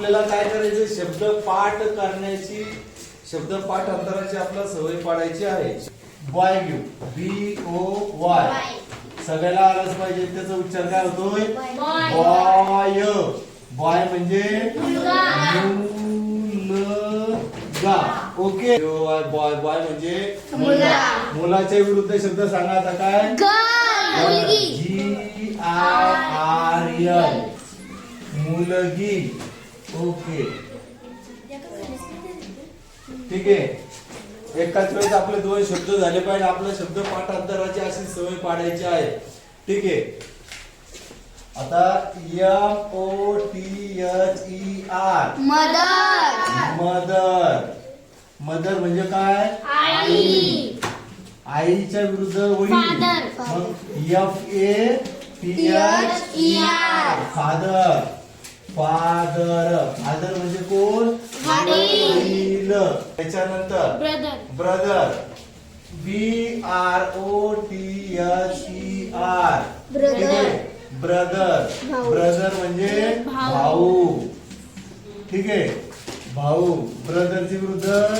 आपल्याला काय करायचं शब्द पाठ करण्याची शब्द पाठ अंतराची आपल्याला सवय पाडायची आहे. बॉय घेऊ बी ओ वाय सगळ्याला आलंच पाहिजे. त्याचा उच्चार काय होतोय बॉय बॉय म्हणजे? मुलगा. ओके बॉय बॉय म्हणजे? मुलाच्या विरुद्ध शब्द सांगा आता काय? जी आय आर एल मुलगी. ओके. ठीक आहे. एकाच वेळेस आपले दोन शब्द झाले पाहिजे. आपला शब्द पाठांतराची अशी सवय पाडायची आहे. ठीक आहे. आता M O T H E R mother. Mother म्हणजे काय? आईच्या विरुद्ध वडील. मग F A T H E R father. Father. Father म्हणजे कोण? वडील. त्याच्यानंतर brother. Brother. B R O T H E R. Brother. Brother. म्हणजे भाऊ. भाऊ. ठीक आहे? भाऊ. ब्रदरची विरुद्ध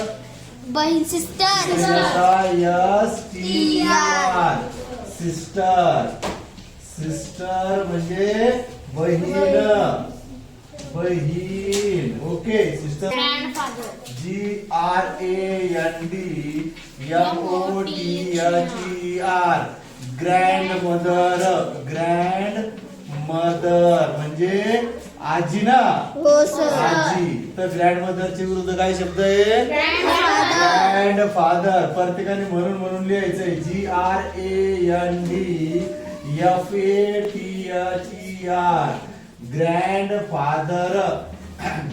बहीण sister. S T R sister. Sister म्हणजे बहीण. बहीण okay sister G R A N D M O T H E R grandmother grandmother म्हणजे आजी ना? हो आजी. तर ग्रँड मदरच्या विरुद्ध काय शब्द आहे? ग्रँड फादर प्रत्येकाने म्हणून म्हणून लिहायचंय G R A N D F A T H E R grandfather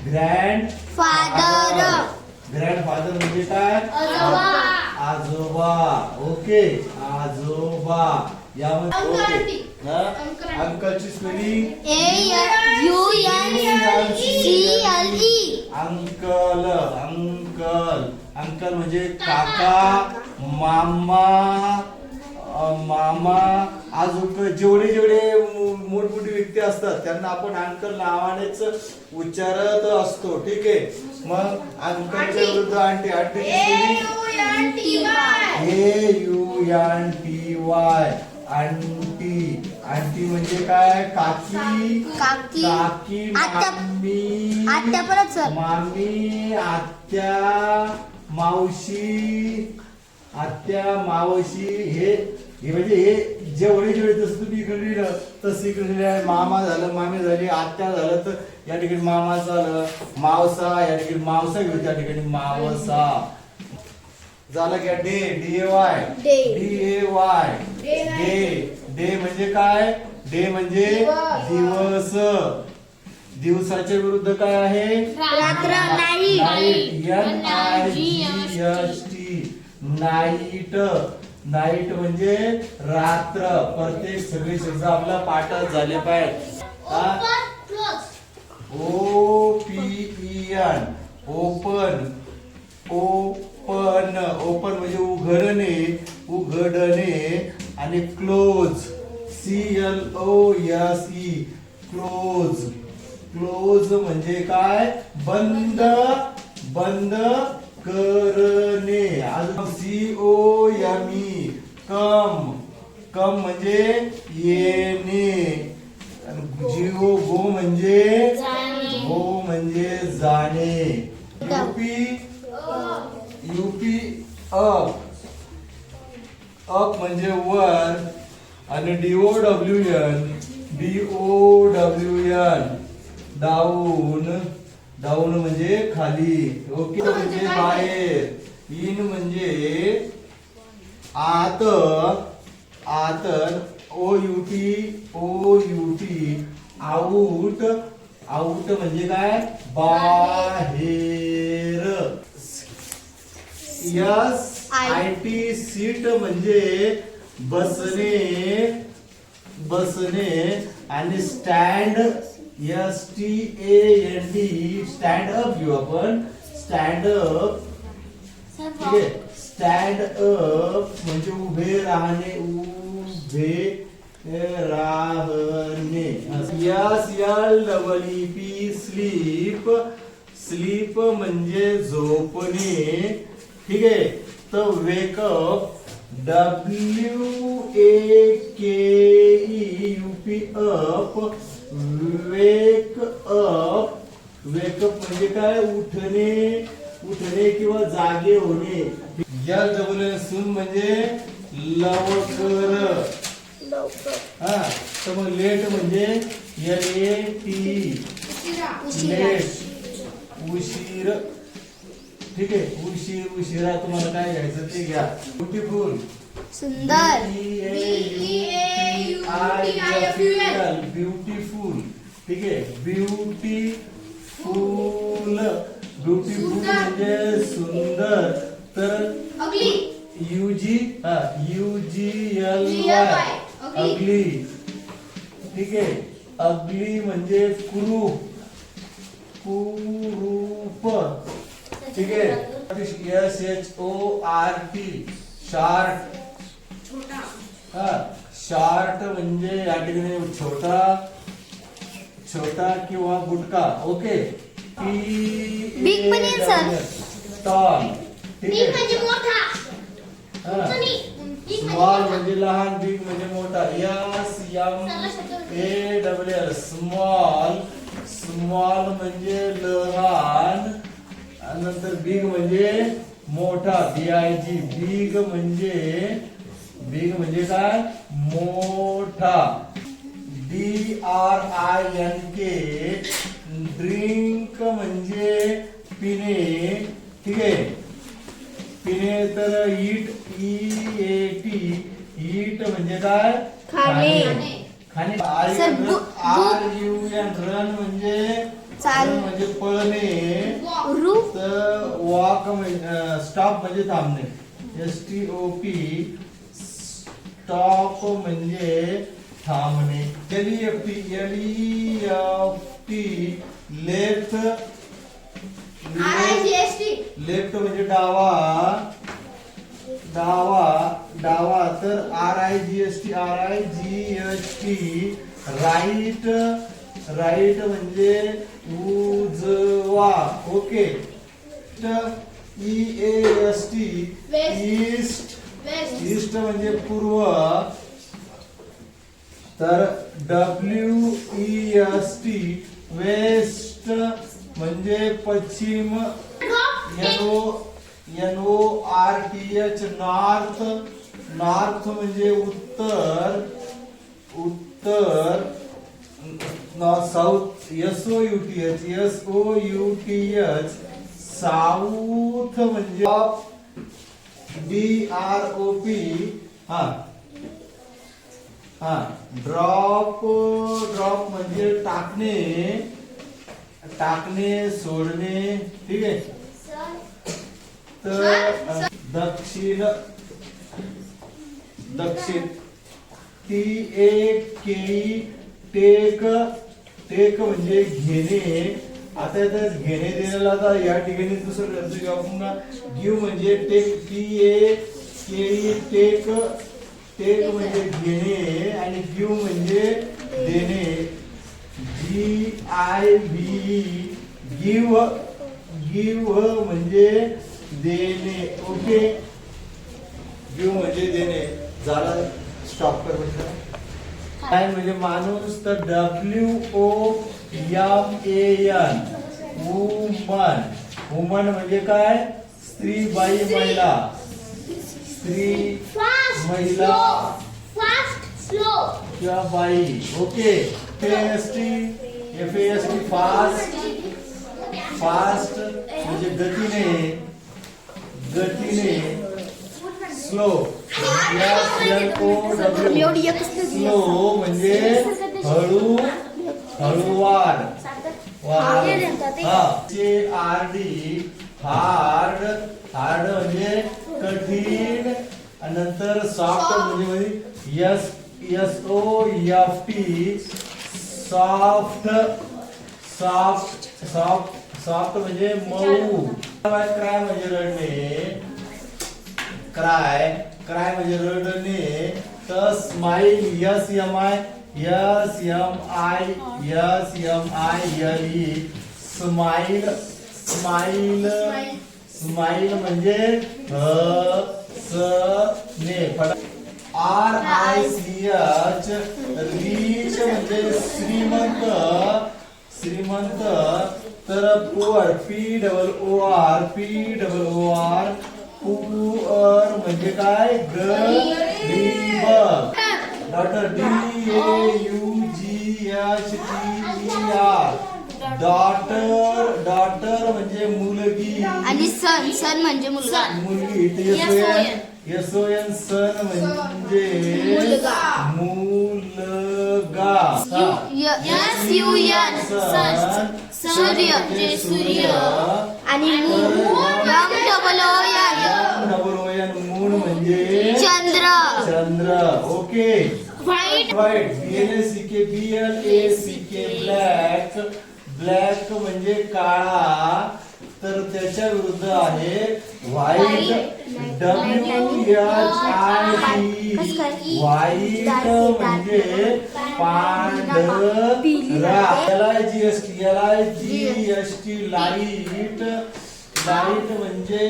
grandfather grandfather म्हणजे काय? आजोबा. ओके. आजोबा. यामध्ये. अंकलची स्पेलिंग अंकल. अंकल. अंकल म्हणजे काका मामा मामा अजून जेवढे जेवढे मोठमोठे व्यक्ती असतात त्यांना आपण अंकल नावानेच उच्चारत असतो. ठीक आहे? मग अंकलच्या विरुद्ध aunty aunty A U T Y. Aunty. Aunty म्हणजे काय? काकी. काकी. मामी. मामी आत्या मावशी. आत्या मावशी हे हे म्हणजे हे जेवढे जेवढे जसं तुम्ही इकडे लिहिलं तसं इकडे लिहिलं आहे. मामा झालं मामी झाली आत्या झालं तर या ठिकाणी मामा झालं मावसा या ठिकाणी मावसा घेऊ त्या ठिकाणी मावसा. झालं का day? D. A Y. D A Y day. Day म्हणजे काय? डे म्हणजे दिवस. दिवस. दिवसाच्या विरुद्ध काय आहे? G S T. Night. Night म्हणजे रात्र. प्रत्येक सगळे शब्द आपला पाठात झाले पाहिजे? O P N open open open म्हणजे उघडणे उघडणे आणि close C L O S E close close म्हणजे काय? बंद बंद करणे. अजून C O M E come. Come म्हणजे येणे. जिओ गो म्हणजे. गो म्हणजे जाणे. UP UP up. अप म्हणजे वर आणि D O W N D O W N down. Down म्हणजे खाली. ओके म्हणजे बाहेर. इन म्हणजे आत आत O U T O U T out. Out म्हणजे काय? बाहेर. यस आय टी सीट म्हणजे बसणे बसणे आणि stand. S T A N D stand up घेऊ आपण. Stand up. ठीक आहे? स्टँड अप म्हणजे उभे राहणे उभे राहणे. S L double E P sleep. Sleep म्हणजे झोपणे. ठीक आहे? तर wake up W A K U P up wake up wake up म्हणजे काय? उठणे. उठणे किंवा जागे होणे. एल डबल सून म्हणजे लवकर. हा तर मग लेट म्हणजे एल ए टी लेट. उशीर. ठीक आहे उशीर उशिरा तुम्हाला काय घ्यायचं ते घ्या. ब्युटिफुल सुंदर. ब्युटिफुल ठीक आहे ब्युटिफुल ब्युटिफुल म्हणजे सुंदर. तर युजी हा युजी एल वाय अगली. ठीक आहे. अगली म्हणजे कुरूप कुरूप. ठीक आहे. S H O R T short हा शार्ट म्हणजे या ठिकाणी छोटा छोटा किंवा गुटका ओके Big पण येईल, sir. टॉल ठीक आहे. स्मॉल म्हणजे लहान बिग म्हणजे मोठा. S M A W L. Small. Small म्हणजे लहान नंतर बिग म्हणजे मोठा. बी आय जी बिग म्हणजे बिग म्हणजे काय? मोठा. D R I N K drink म्हणजे पिणे. ठीक आहे. पिणे तर ईट ई ए टी ईट म्हणजे काय? खाणे. खाणे. Sir, R U N run म्हणजे चाल. run म्हणजे पळणे. तर वॉक म्हणजे स्टॉप म्हणजे थांबणे. S T O P stop म्हणजे थांबणे. L F T L F T left left म्हणजे डावा. डावा डावा तर R I G S T R I G H T right right म्हणजे उजवा. Okay E S T. East east म्हणजे पूर्व. तर W E S T west म्हणजे पश्चिम N O N O R T H north north म्हणजे उत्तर उत्तर south S O U T H S O U T H south म्हणजे D R O P हा हा ड्रॉप ड्रॉप म्हणजे टाकणे टाकणे सोडणे ठीक आहे? तर दक्षिण दक्षिण. ती ए केळी टेक टेक म्हणजे घेणे. आता इथं घेणे दिलेला आता या ठिकाणी दुसरं करतो की पुन्हा. घेऊ गिव म्हणजे टेक. ती ए केळी टेक टेक म्हणजे घेणे आणि घेऊ म्हणजे देणे. G I V give give म्हणजे देणे. ओके गिव म्हणजे देणे. झालं स्टॉप कर काय म्हणजे माणूस तर W O M N woman woman म्हणजे काय? स्त्री बाई महिला. स्त्री. महिला. किंवा बाई. Okay S T F S T fast fast म्हणजे गतीने गतीने स्लो एल ओ डब्ल्यू एवढी एकच नाही दिली. स्लो म्हणजे हळू हळूवार. वार. हा चे आर डी हार्ड हार्ड म्हणजे कठीण आणि नंतर सॉफ्ट म्हणजे म्हणजे S S O F T soft soft soft soft म्हणजे मऊ. क्राय म्हणजे रडणे. क्राय क्राय म्हणजे रडणे. तर smile S M I S M I S M I L E smile smile smile म्हणजे ह स ने. R I C H rich म्हणजे श्रीमंत श्रीमंत तर poor P double O R P double O R poor म्हणजे काय? गरीब. Doctor D A U G H T E R daughter daughter म्हणजे मुलगी आणि सन सन म्हणजे मुलगा. मुलगी इथे S O N S O N son म्हणजे मुलगा. मुलगा. एस यू एन सन सूर्य सूर्य. आणि एम डबल म्हणजे चंद्र. चंद्र. Okay. White white B L A C K B L A C K black black म्हणजे काळा. तर त्याच्या विरुद्ध आहे white W H I T white म्हणजे पांढरा I G S T I G S T light. Light म्हणजे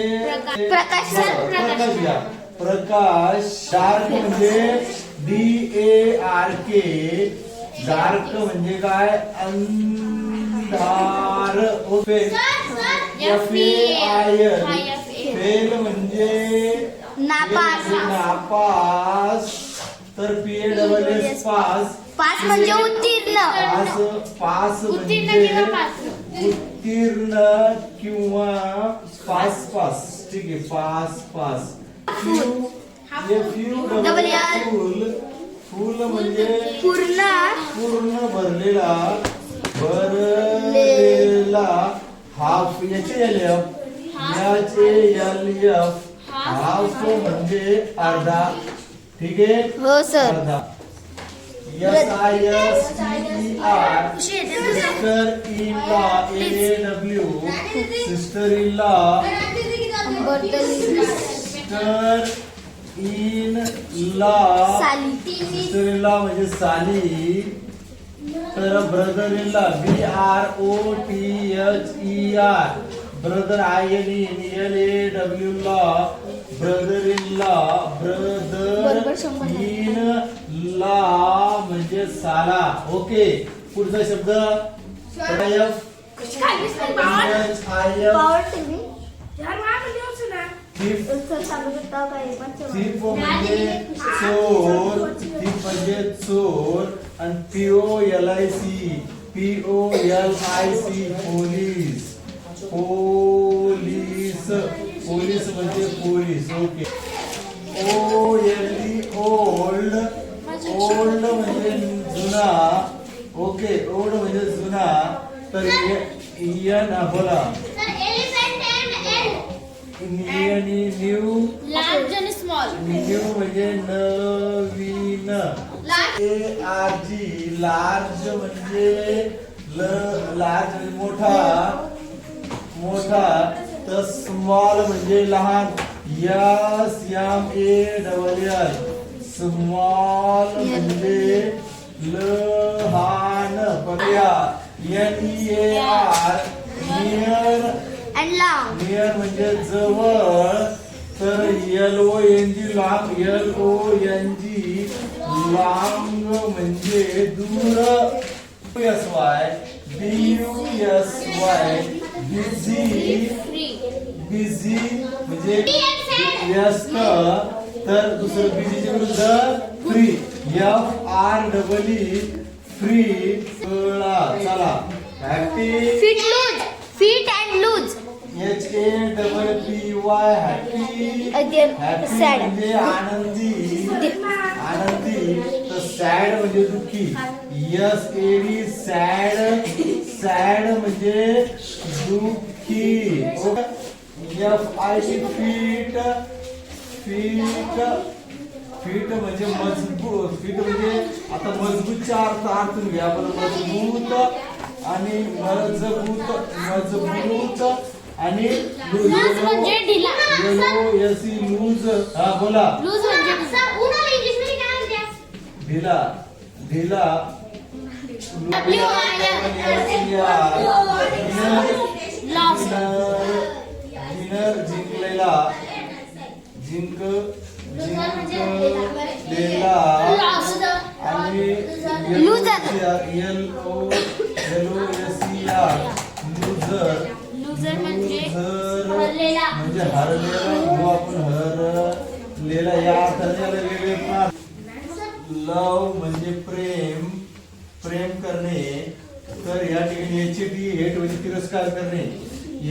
प्रकाश, सर, प्रकाश. प्रकाश घ्या. प्रकाश डार्क म्हणजे D A R K dark म्हणजे काय? अंधार आय एल फेल म्हणजे नापास नापास तर P A double S pass pass म्हणजे उत्तीर्ण पास पास उत्तीर्ण म्हणजे किंवा पास. उत्तीर्ण किंवा पास पास ठीक आहे पास पास. फुल फुल म्हणजे पूर्ण पूर्ण भरलेला भरलेला हाफ याचे एल एफ याचे एल एफ हाफ म्हणजे अर्धा. ठीक आहे? हो सर. अर्धा. S I S T R sister in law A W sister in law sister in law sister in law म्हणजे साली. तर brother in law B R O T H E R brother I N in L A W law brother in law brother. In law म्हणजे साला. Okay पुढचा शब्द. पण thief म्हणजे चोर. म्हणजे चोर. आणि P O L I C P O L I C police police police म्हणजे police okay O L E old old म्हणजे जुना ओके ओल्ड म्हणजे जुना तर इयन बोला न्यू न्यू म्हणजे नवीन ए आर जी लार्ज म्हणजे लार्ज म्हणजे मोठा. मोठा. तर स्मॉल म्हणजे लहान. S M A double L small म्हणजे लहान. पर्या N E A R near near म्हणजे जवळ. तर एल ओ एन जी लांब एल ओ एन जी लांब म्हणजे दूर. S Y B U S Y busy busy म्हणजे व्यस्त तर दुसरं बिझीच्या विरुद्ध free F R double E free चला. Happy fit loose fit and loose H A double P Y happy happy sad. म्हणजे आनंदी. आनंदी तर सॅड म्हणजे दुःखी. S A D sad sad म्हणजे दुःखी. F I T fit fit fit म्हणजे मजबूत. फीट म्हणजे आता मजबूतच्या अर्थ अर्थून घ्या. बरं मजबूत आणि मजबूत. मजबूत. आणि लूज Loose म्हणजे ढिला. S loose. हा बोला. लूज म्हणजे ढिला. ढिला. W Lost. विनर जिंकलेला. जिंक जिंकलेला Lost. आणि Loser. एल म्हणजे हरलेला जो आपण हरलेला या अर्थाने याला वेगळे. लव म्हणजे प्रेम प्रेम करणे. तर या ठिकाणी एच टी हेट म्हणजे तिरस्कार करणे.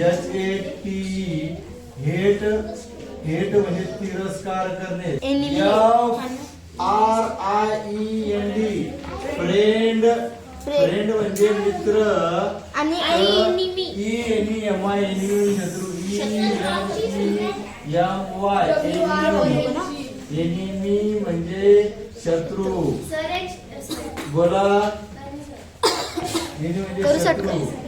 H A T hate hate म्हणजे तिरस्कार करणे. R I E N D friend friend म्हणजे मित्र. आणि enemy. E N E M I enemy शत्रू. एम वाय एनिमी म्हणजे शत्रू बोला म्हणजे करू शत्रू. शकतो.